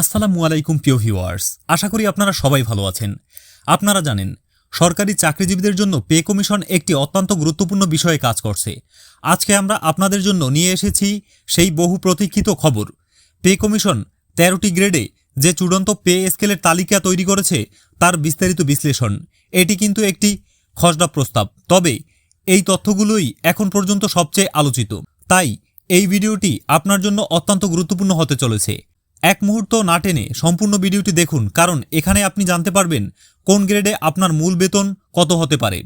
আসসালামু আলাইকুম প্রিয় ভিউয়ার্স, আশা করি আপনারা সবাই ভালো আছেন। আপনারা জানেন, সরকারি চাকরিজীবীদের জন্য পে কমিশন একটি অত্যন্ত গুরুত্বপূর্ণ বিষয়ে কাজ করছে। আজকে আমরা আপনাদের জন্য নিয়ে এসেছি সেই বহু প্রতীক্ষিত খবর। পে কমিশন তেরোটি গ্রেডে যে চূড়ান্ত পে স্কেলের তালিকা তৈরি করেছে, তার বিস্তারিত বিশ্লেষণ। এটি কিন্তু একটি খসড়া প্রস্তাব, তবে এই তথ্যগুলোই এখন পর্যন্ত সবচেয়ে আলোচিত। তাই এই ভিডিওটি আপনার জন্য অত্যন্ত গুরুত্বপূর্ণ হতে চলেছে। এক মুহূর্ত না টেনে সম্পূর্ণ ভিডিওটি দেখুন, কারণ এখানে আপনি জানতে পারবেন কোন গ্রেডে আপনার মূল বেতন কত হতে পারে।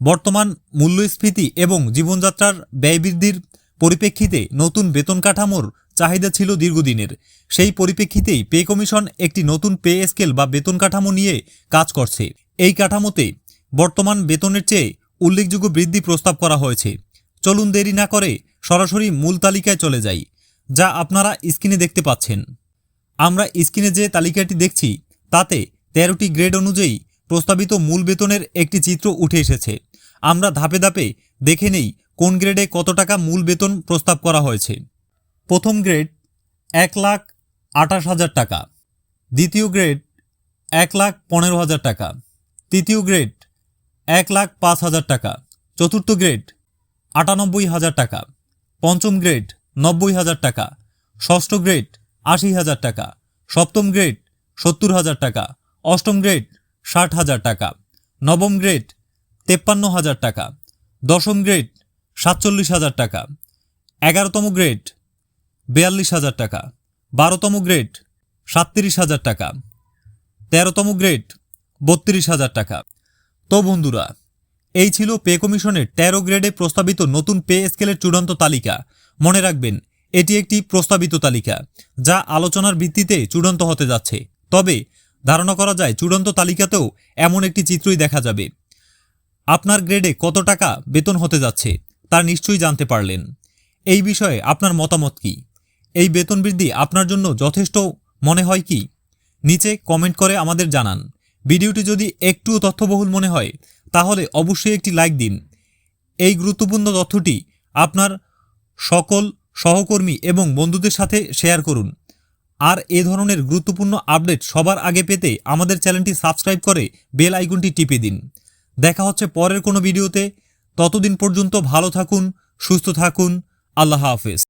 বর্তমান মূল্যস্ফীতি এবং জীবনযাত্রার ব্যয় বৃদ্ধির পরিপ্রেক্ষিতে নতুন বেতন কাঠামোর চাহিদা ছিল দীর্ঘদিনের। সেই পরিপ্রেক্ষিতেই পে কমিশন একটি নতুন পে স্কেল বা বেতন কাঠামো নিয়ে কাজ করছে। এই কাঠামোতে বর্তমান বেতনের চেয়ে উল্লেখযোগ্য বৃদ্ধি প্রস্তাব করা হয়েছে। চলুন দেরি না করে সরাসরি মূল তালিকায় চলে যাই, যা আপনারা স্ক্রিনে দেখতে পাচ্ছেন। আমরা স্ক্রিনে যে তালিকাটি দেখছি, তাতে তেরোটি গ্রেড অনুযায়ী প্রস্তাবিত মূল বেতনের একটি চিত্র উঠে এসেছে। আমরা ধাপে ধাপে দেখে নেই কোন গ্রেডে কত টাকা মূল বেতন প্রস্তাব করা হয়েছে। প্রথম গ্রেড, এক লাখ আঠাশ হাজার টাকা। দ্বিতীয় গ্রেড, এক লাখ পনেরো হাজার টাকা। তৃতীয় গ্রেড, এক লাখ পাঁচ হাজার টাকা। চতুর্থ গ্রেড, আটানব্বই হাজার টাকা। পঞ্চম গ্রেড, নব্বই হাজার টাকা। ষষ্ঠ গ্রেড আশি হাজার টাকা, সপ্তম গ্রেড সত্তর হাজার টাকা, অষ্টম গ্রেড ষাট হাজার টাকা, নবম গ্রেড তেপ্পান্ন হাজার টাকা, দশম গ্রেড সাতচল্লিশ হাজার টাকা, এগারোতম গ্রেড বিয়াল্লিশ হাজার টাকা, বারোতম গ্রেড সাতত্রিশ হাজার টাকা, তেরোতম গ্রেড বত্রিশ হাজার টাকা। তো বন্ধুরা, এই ছিল পে কমিশনের তেরো গ্রেডে প্রস্তাবিত নতুন পে স্কেলের চূড়ান্ত তালিকা। মনে রাখবেন এটি একটি প্রস্তাবিত তালিকা, যা আলোচনার ভিত্তিতে চূড়ান্ত হতে যাচ্ছে। তবে, ধারণা করা যায় চূড়ান্ত তালিকাতেও এমন একটি চিত্রই দেখা যাবে। আপনার গ্রেডে কত টাকা বেতন হতে যাচ্ছে, তা নিশ্চয়ই জানতে পারলেন। এই বিষয়ে আপনার মতামত কি? এই বেতন বৃদ্ধি আপনার জন্য যথেষ্ট মনে হয় কি? নিচে কমেন্ট করে আমাদের জানান। ভিডিওটি যদি একটুও তথ্যবহুল মনে হয়, তাহলে অবশ্যই একটি লাইক দিন। এই গুরুত্বপূর্ণ তথ্যটি আপনার সকল সহকর্মী এবং বন্ধুদের সাথে শেয়ার করুন। আর এ ধরনের গুরুত্বপূর্ণ আপডেট সবার আগে পেতে আমাদের চ্যানেলটি সাবস্ক্রাইব করে বেল আইকনটি টিপে দিন। দেখা হচ্ছে পরের কোনো ভিডিওতে। ততদিন পর্যন্ত ভালো থাকুন, সুস্থ থাকুন। আল্লাহ হাফেজ।